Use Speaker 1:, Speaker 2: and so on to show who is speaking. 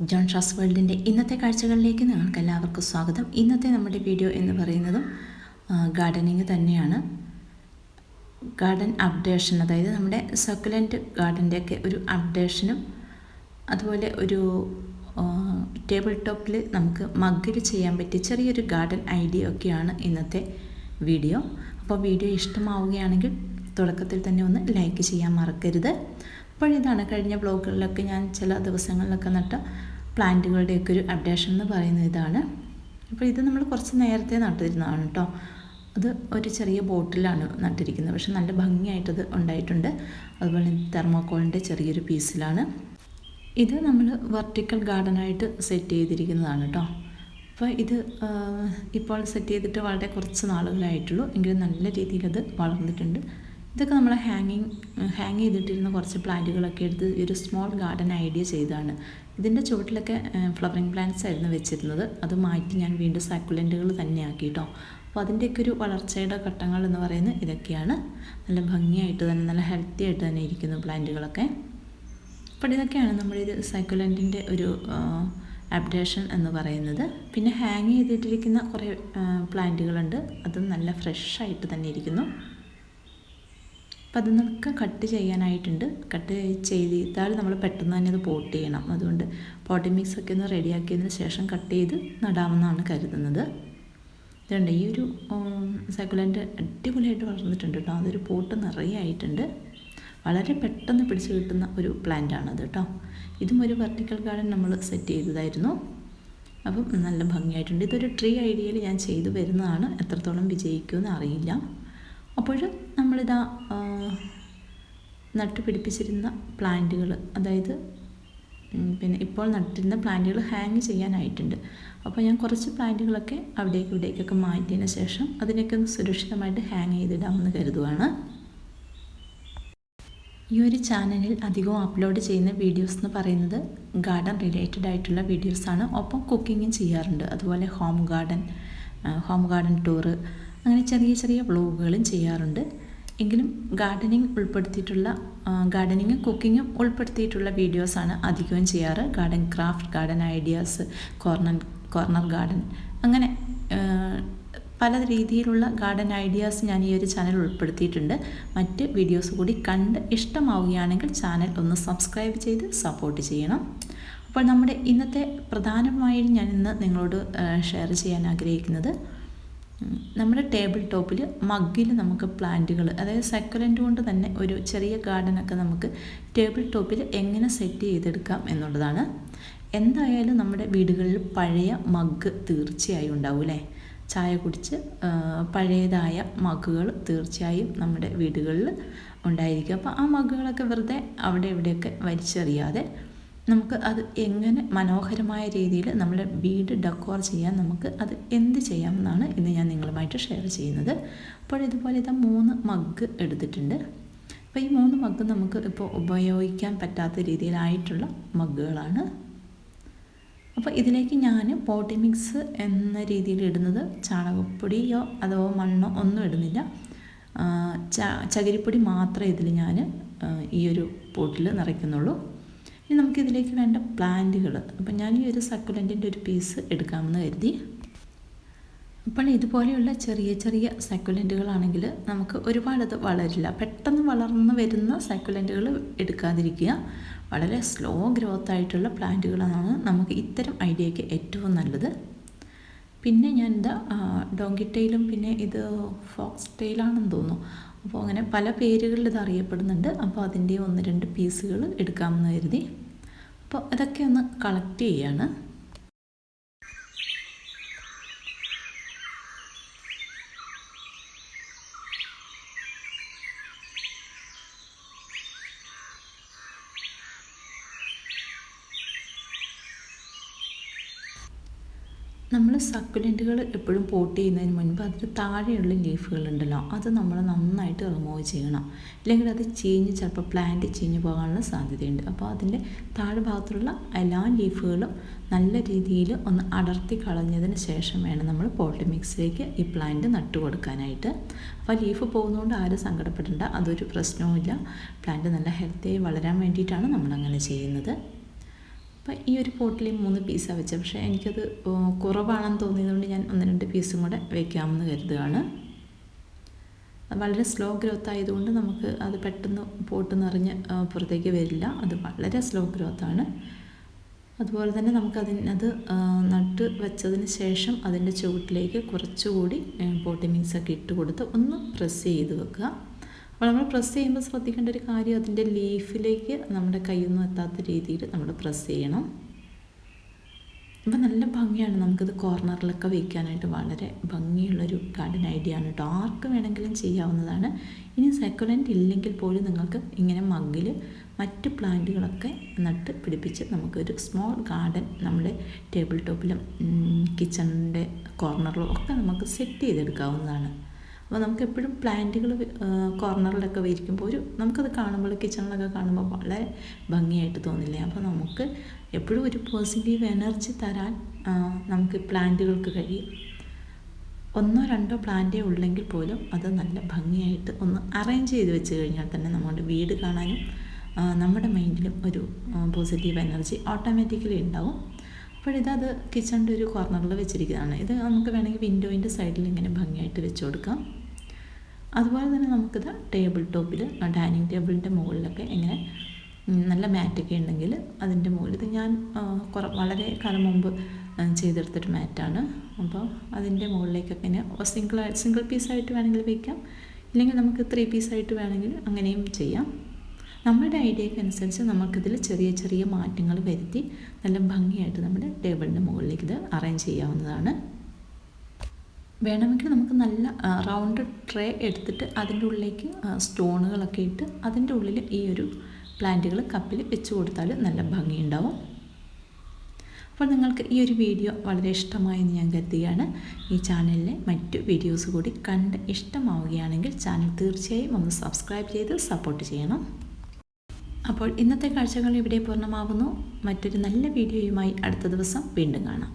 Speaker 1: John Shaz വേൾഡിന്റെ ഇന്നത്തെ കാഴ്ചകളിലേക്ക് നിങ്ങൾക്ക് എല്ലാവർക്കും സ്വാഗതം. ഇന്നത്തെ നമ്മുടെ വീഡിയോ എന്ന് പറയുന്നതും ഗാർഡനിങ് തന്നെയാണ്. ഗാർഡൻ അപ്ഡേഷൻ അതായത് നമ്മുടെ സക്കുലന്റ് ഗാർഡന്റെയൊക്കെ ഒരു അപ്ഡേഷനും അതുപോലെ ഒരു ടേബിൾ ടോപ്പിൽ നമുക്ക് മഗ്ഗിൽ ചെയ്യാൻ പറ്റിയ ചെറിയൊരു ഗാർഡൻ ഐഡിയ ഒക്കെയാണ് ഇന്നത്തെ വീഡിയോ അപ്പോൾ വീഡിയോ ഇഷ്ടമാവുകയാണെങ്കിൽ തുടക്കത്തിൽ തന്നെ ഒന്ന് ലൈക്ക് ചെയ്യാൻ മറക്കരുത്. അപ്പോൾ കഴിഞ്ഞ ബ്ലോഗുകളിലൊക്കെ ഞാൻ ചില ദിവസങ്ങളിലൊക്കെ നട്ട പ്ലാന്റുകളുടെയൊക്കെ ഒരു അപ്ഡേഷൻ എന്ന് പറയുന്നത് ഇതാണ്. അപ്പോൾ ഇത് നമ്മൾ കുറച്ച് നേരത്തെ നട്ടിരുന്നതാണ് കേട്ടോ. അത് ഒരു ചെറിയ ബോട്ടിലാണ് നട്ടിരിക്കുന്നത്. പക്ഷെ നല്ല ഭംഗിയായിട്ടത് ഉണ്ടായിട്ടുണ്ട്. അതുപോലെ തെർമോക്കോളിന്റെ ചെറിയൊരു പീസിലാണ്. ഇത് നമ്മൾ വെർട്ടിക്കൽ ഗാർഡനായിട്ട് സെറ്റ് ചെയ്തിരിക്കുന്നതാണ് കേട്ടോ. അപ്പോൾ ഇത് ഇപ്പോൾ സെറ്റ് ചെയ്തിട്ട് വളരെ കുറച്ച് നാളുകളായിട്ടുള്ളൂ. എങ്കിലും നല്ല രീതിയിൽ അത് വളർന്നിട്ടുണ്ട്. ഇതൊക്കെ നമ്മൾ ഹാങ്ങിങ് ഹാങ് ചെയ്തിട്ടിരുന്ന കുറച്ച് പ്ലാന്റുകളൊക്കെ എടുത്ത് ഒരു സ്മോൾ ഗാർഡൻ ഐഡിയ ചെയ്തതാണ്. ഇതിന്റെ ചുവട്ടിലൊക്കെ ഫ്ലവറിങ് പ്ലാന്റ്സ് ആയിരുന്നു വെച്ചിരുന്നത്. അത് മാറ്റി ഞാൻ വീണ്ടും സാക്കുലന്റുകൾ തന്നെ ആക്കി കേട്ടോ അപ്പോൾ അതിന്റെയൊക്കെ ഒരു വളർച്ചയുടെ ഘട്ടങ്ങൾ എന്ന് പറയുന്നത് ഇതൊക്കെയാണ്. നല്ല ഭംഗിയായിട്ട് തന്നെ നല്ല ഹെൽത്തി ആയിട്ട് തന്നെ ഇരിക്കുന്നു പ്ലാന്റുകളൊക്കെ. അപ്പോൾ ഇതൊക്കെയാണ് നമ്മുടെ സൈക്കുലന്റിന്റെ ഒരു അപ്ഡേഷൻ എന്ന് പറയുന്നത്. പിന്നെ ഹാങ് ചെയ്തിട്ടിരിക്കുന്ന കുറേ പ്ലാന്റുകളുണ്ട്. അതും നല്ല ഫ്രഷ് ആയിട്ട് തന്നെ ഇരിക്കുന്നു. അപ്പം അതിനൊക്കെ കട്ട് ചെയ്യാനായിട്ടുണ്ട്. കട്ട് ചെയ്താൽ നമ്മൾ പെട്ടെന്ന് തന്നെ അത് പോട്ട് ചെയ്യണം. അതുകൊണ്ട് പോട്ടി മിക്സ് ഒക്കെ ഒന്ന് റെഡിയാക്കിയതിന് ശേഷം കട്ട് ചെയ്ത് നടാമെന്നാണ് കരുതുന്നത്. ഇതുണ്ട് ഈ ഒരു സൈക്കുലന്റ് അടിപൊളിയായിട്ട് വളർന്നിട്ടുണ്ട് കേട്ടോ. അതൊരു പോട്ട് നിറയെ ആയിട്ടുണ്ട്. വളരെ പെട്ടെന്ന് പിടിച്ചു കിട്ടുന്ന ഒരു പ്ലാന്റാണത് കേട്ടോ. ഇതും ഒരു വെർട്ടിക്കൽ ഗാർഡൻ നമ്മൾ സെറ്റ് ചെയ്തതായിരുന്നു. അപ്പം നല്ല ഭംഗിയായിട്ടുണ്ട്. ഇതൊരു ട്രീ ഐഡിയയിൽ ഞാൻ ചെയ്തു വരുന്നതാണ്. എത്രത്തോളം വിജയിക്കുമെന്ന് അറിയില്ല. അപ്പോൾ നമ്മളിതാ നട്ടുപിടിപ്പിച്ചിരുന്ന പ്ലാന്റുകൾ അതായത് പിന്നെ ഇപ്പോൾ നട്ടിരുന്ന പ്ലാന്റുകൾ ഹാങ് ചെയ്യാനായിട്ടുണ്ട്. അപ്പോൾ ഞാൻ കുറച്ച് പ്ലാന്റുകളൊക്കെ അവിടേക്ക് ഇവിടേക്കൊക്കെ മാറ്റിയതിന് ശേഷം അതിനൊക്കെ സുരക്ഷിതമായിട്ട് ഹാങ് ചെയ്തിടാമെന്ന് കരുതുവാണ്. ഈ ഒരു ചാനലിൽ അധികവും അപ്ലോഡ് ചെയ്യുന്ന വീഡിയോസ് എന്ന് പറയുന്നത് ഗാർഡൻ റിലേറ്റഡ് ആയിട്ടുള്ള വീഡിയോസാണ് ഒപ്പം കുക്കിങ്ങും ചെയ്യാറുണ്ട്. അതുപോലെ home garden home garden tour അങ്ങനെ ചെറിയ ചെറിയ വ്ളോഗുകളും ചെയ്യാറുണ്ട്. എങ്കിലും ഗാർഡനിങ് ഉൾപ്പെടുത്തിയിട്ടുള്ള ഗാർഡനിങ്ങും കുക്കിങ്ങും ഉൾപ്പെടുത്തിയിട്ടുള്ള വീഡിയോസാണ് അധികവും ചെയ്യാറ്. Garden craft garden ideas corner corner garden. അങ്ങനെ പല രീതിയിലുള്ള ഗാർഡൻ ഐഡിയാസ് ഞാൻ ഈ ഒരു ചാനൽ ഉൾപ്പെടുത്തിയിട്ടുണ്ട്. മറ്റ് വീഡിയോസ് കൂടി കണ്ട് ഇഷ്ടമാവുകയാണെങ്കിൽ ചാനൽ ഒന്ന് സബ്സ്ക്രൈബ് ചെയ്ത് സപ്പോർട്ട് ചെയ്യണം. അപ്പോൾ നമ്മുടെ ഇന്നത്തെ പ്രധാനമായും ഞാൻ ഇന്ന് നിങ്ങളോട് ഷെയർ ചെയ്യാൻ ആഗ്രഹിക്കുന്നത് നമ്മുടെ ടേബിൾ ടോപ്പിൽ മഗ്ഗിൽ നമുക്ക് പ്ലാന്റുകൾ അതായത് സെക്കുലന്റ് കൊണ്ട് തന്നെ ഒരു ചെറിയ ഗാർഡനൊക്കെ നമുക്ക് ടേബിൾ ടോപ്പിൽ എങ്ങനെ സെറ്റ് ചെയ്തെടുക്കാം എന്നുള്ളതാണ്. എന്തായാലും നമ്മുടെ വീടുകളിൽ പഴയ മഗ് തീർച്ചയായും ഉണ്ടാവും അല്ലേ ചായ കുടിച്ച് പഴയതായ മഗ്ഗുകൾ തീർച്ചയായും നമ്മുടെ വീടുകളിൽ ഉണ്ടായിരിക്കും. അപ്പോൾ ആ മഗ്ഗുകളൊക്കെ വെറുതെ അവിടെ ഇവിടെയൊക്കെ വലിച്ചെറിയാതെ നമുക്ക് അത് എങ്ങനെ മനോഹരമായ രീതിയിൽ നമ്മുടെ വീട് ഡെക്കോർ ചെയ്യാൻ നമുക്ക് അത് എന്ത് ചെയ്യാമെന്നാണ് ഇന്ന് ഞാൻ നിങ്ങളുമായിട്ട് ഷെയർ ചെയ്യുന്നത്. അപ്പോൾ ഇതുപോലെ ഇതാ മൂന്ന് മഗ് എടുത്തിട്ടുണ്ട്. അപ്പോൾ ഈ മൂന്ന് മഗ് നമുക്ക് ഇപ്പോൾ ഉപയോഗിക്കാൻ പറ്റാത്ത രീതിയിലായിട്ടുള്ള മഗ്ഗുകളാണ് അപ്പോൾ ഇതിലേക്ക് ഞാൻ പോട്ടി മിക്സ് എന്ന രീതിയിൽ ഇടുന്നത് ചാണകപ്പൊടിയോ അതോ മണ്ണോ ഒന്നും ഇടുന്നില്ല. ചകിരിപ്പൊടി മാത്രമേ ഇതിൽ ഞാൻ ഈ ഒരു പോട്ടിൽ നിറയ്ക്കുന്നുള്ളൂ. ഇനി നമുക്കിതിലേക്ക് വേണ്ട പ്ലാന്റുകൾ അപ്പം ഞാൻ ഈ ഒരു സക്കുലന്റിന്റെ ഒരു പീസ് എടുക്കാമെന്ന് കരുതി. അപ്പോൾ ഇതുപോലെയുള്ള ചെറിയ ചെറിയ സക്കുലന്റുകളാണെങ്കിൽ നമുക്ക് ഒരുപാടത് വളരില്ല. പെട്ടെന്ന് വളർന്ന് വരുന്ന സക്കുലന്റുകൾ എടുക്കാതിരിക്കുക. വളരെ സ്ലോ ഗ്രോത്ത് ആയിട്ടുള്ള പ്ലാന്റുകളാണ് നമുക്ക് ഇത്തരം ഐഡിയയ്ക്ക് ഏറ്റവും നല്ലത്. പിന്നെ ഞാൻ എന്താ ഡോങ്കിറ്റയിലും പിന്നെ ഇത് ഫോക്സ് ടെയിലാണെന്ന് തോന്നുന്നു. അപ്പോൾ അങ്ങനെ പല പേരുകളിൽ ഇത് അറിയപ്പെടുന്നുണ്ട്. അപ്പോൾ അതിന്റെ ഒന്ന് രണ്ട് പീസുകൾ എടുക്കാമെന്ന് കരുതി. അപ്പോൾ ഇതൊക്കെ ഒന്ന് കളക്ട് ചെയ്യാണ്. നമ്മൾ സക്കുലന്റുകൾ എപ്പോഴും പോട്ട് ചെയ്യുന്നതിന് മുൻപ് അതിന് താഴെയുള്ള ലീഫുകളുണ്ടല്ലോ അത് നമ്മൾ നന്നായിട്ട് റിമൂവ് ചെയ്യണം. ഇല്ലെങ്കിൽ അത് ചീഞ്ഞ് ചിലപ്പോൾ പ്ലാന്റ് ചീഞ്ഞ് പോകാനുള്ള സാധ്യതയുണ്ട്. അപ്പോൾ അതിന്റെ താഴെ ഭാഗത്തുള്ള എല്ലാ ലീഫുകളും നല്ല രീതിയിൽ ഒന്ന് അടർത്തി കളഞ്ഞതിന് ശേഷം വേണം നമ്മൾ പോട്ടി മിക്സിലേക്ക് ഈ പ്ലാന്റ് നട്ടു കൊടുക്കാനായിട്ട്. അപ്പോൾ ലീഫ് പോകുന്നതുകൊണ്ട് ആരും സങ്കടപ്പെടേണ്ട അതൊരു പ്രശ്നവുമില്ല. പ്ലാന്റ് നല്ല ഹെൽത്തിയായി വളരാൻ വേണ്ടിയിട്ടാണ് നമ്മളങ്ങനെ ചെയ്യുന്നത്. അപ്പോൾ ഈ ഒരു പോട്ടിൽ മൂന്ന് പീസാണ് വെച്ചത്. പക്ഷേ എനിക്കത് കുറവാണെന്ന് തോന്നിയതുകൊണ്ട് ഞാൻ ഒന്ന് രണ്ട് പീസും കൂടെ വയ്ക്കാമെന്ന് കരുതുകയാണ്. വളരെ സ്ലോ ഗ്രോത്ത് ആയതുകൊണ്ട് നമുക്ക് അത് പെട്ടെന്ന് പോട്ട് നിറഞ്ഞ് പുറത്തേക്ക് വരില്ല. അത് വളരെ സ്ലോ ഗ്രോത്താണ് അതുപോലെ തന്നെ നമുക്കതിനത് നട്ട് വെച്ചതിന് ശേഷം അതിന്റെ ചുവട്ടിലേക്ക് കുറച്ചുകൂടി പോട്ടി മിക്സൊക്കെ ഇട്ട് കൊടുത്ത് ഒന്ന് പ്രസ് ചെയ്ത് വെക്കുക. അപ്പോൾ നമ്മൾ പ്രസ് ചെയ്യുമ്പോൾ ശ്രദ്ധിക്കേണ്ട ഒരു കാര്യം അതിന്റെ ലീഫിലേക്ക് നമ്മുടെ കൈയൊന്നും എത്താത്ത രീതിയിൽ നമ്മൾ പ്രസ് ചെയ്യണം. അപ്പോൾ നല്ല ഭംഗിയാണ് നമുക്കിത് കോർണറിലൊക്കെ വയ്ക്കാനായിട്ട് വളരെ ഭംഗിയുള്ളൊരു ഗാർഡൻ ഐഡിയ ആണ് കേട്ടോ. ആർക്ക് വേണമെങ്കിലും ചെയ്യാവുന്നതാണ്. ഇനി സെക്കുലന്റ് ഇല്ലെങ്കിൽ പോലും നിങ്ങൾക്ക് ഇങ്ങനെ മഗ്ഗിൽ മറ്റ് പ്ലാന്റുകളൊക്കെ നട്ട് പിടിപ്പിച്ച് നമുക്കൊരു സ്മോൾ ഗാർഡൻ നമ്മുടെ ടേബിൾ ടോപ്പിലും കിച്ചണിന്റെ കോർണറിലും ഒക്കെ നമുക്ക് സെറ്റ് ചെയ്തെടുക്കാവുന്നതാണ്. അപ്പോൾ നമുക്ക് എപ്പോഴും പ്ലാന്റുകൾ കോർണറിലൊക്കെ വിരിക്കുമ്പോൾ ഒരു നമുക്കത് കാണുമ്പോൾ കിച്ചണിലൊക്കെ കാണുമ്പോൾ വളരെ ഭംഗിയായിട്ട് തോന്നില്ലേ? അപ്പോൾ നമുക്ക് എപ്പോഴും ഒരു പോസിറ്റീവ് എനർജി തരാൻ നമുക്ക് പ്ലാന്റുകൾക്ക് കഴിയും. ഒന്നോ രണ്ടോ പ്ലാന്റേ ഉള്ളെങ്കിൽ പോലും അത് നല്ല ഭംഗിയായിട്ട് ഒന്ന് അറേഞ്ച് ചെയ്ത് വെച്ച് കഴിഞ്ഞാൽ തന്നെ നമ്മുടെ വീട് കാണാനും നമ്മുടെ മൈൻഡിലും ഒരു പോസിറ്റീവ് എനർജി ഓട്ടോമാറ്റിക്കലി ഉണ്ടാവും. അപ്പോഴിതത് കിച്ചണിന്റെ ഒരു കോർണറിൽ വെച്ചിരിക്കുന്നതാണ്. ഇത് നമുക്ക് വേണമെങ്കിൽ വിൻഡോയിന്റെ സൈഡിൽ ഇങ്ങനെ ഭംഗിയായിട്ട് വെച്ച് കൊടുക്കാം. അതുപോലെ തന്നെ നമുക്കിത് ടേബിൾ ടോപ്പിൽ ഡൈനിങ് ടേബിളിന്റെ മുകളിലൊക്കെ ഇങ്ങനെ നല്ല മാറ്റൊക്കെ ഉണ്ടെങ്കിൽ അതിന്റെ മുകളിൽ ഇത് ഞാൻ കുറ വളരെ കാലം മുമ്പ് ചെയ്തെടുത്തൊരു മാറ്റാണ് അപ്പോൾ അതിന്റെ മുകളിലേക്കൊക്കെ ഇങ്ങനെ സിംഗിൾ സിംഗിൾ പീസായിട്ട് വേണമെങ്കിൽ വയ്ക്കാം ഇല്ലെങ്കിൽ നമുക്ക് ത്രീ പീസായിട്ട് വേണമെങ്കിൽ അങ്ങനെയും ചെയ്യാം. നമ്മുടെ ഐഡിയയ്ക്ക് അനുസരിച്ച് നമുക്കിതിൽ ചെറിയ ചെറിയ മാറ്റങ്ങൾ വരുത്തി നല്ല ഭംഗിയായിട്ട് നമ്മുടെ ടേബിളിന്റെ മുകളിലേക്ക് ഇത് അറേഞ്ച് ചെയ്യാവുന്നതാണ്. വേണമെങ്കിൽ നമുക്ക് നല്ല റൗണ്ട് ട്രേ എടുത്തിട്ട് അതിന്റെ ഉള്ളിലേക്ക് സ്റ്റോണുകളൊക്കെ ഇട്ട് അതിന്റെ ഉള്ളിൽ ഈ ഒരു പ്ലാന്റുകൾ കപ്പിൽ വെച്ച് കൊടുത്താൽ നല്ല ഭംഗിയുണ്ടാവും. അപ്പോൾ നിങ്ങൾക്ക് ഈ ഒരു വീഡിയോ വളരെ ഇഷ്ടമായെന്ന് ഞാൻ കരുതുകയാണ്. ഈ ചാനലിലെ മറ്റു വീഡിയോസ് കൂടി കണ്ട് ഇഷ്ടമാവുകയാണെങ്കിൽ ചാനൽ തീർച്ചയായും ഒന്ന് സബ്സ്ക്രൈബ് ചെയ്ത് സപ്പോർട്ട് ചെയ്യണം. അപ്പോൾ ഇന്നത്തെ കാഴ്ചകൾ ഇവിടെ പൂർണമാകുന്നു മറ്റൊരു നല്ല വീഡിയോയുമായി അടുത്ത ദിവസം വീണ്ടും കാണാം.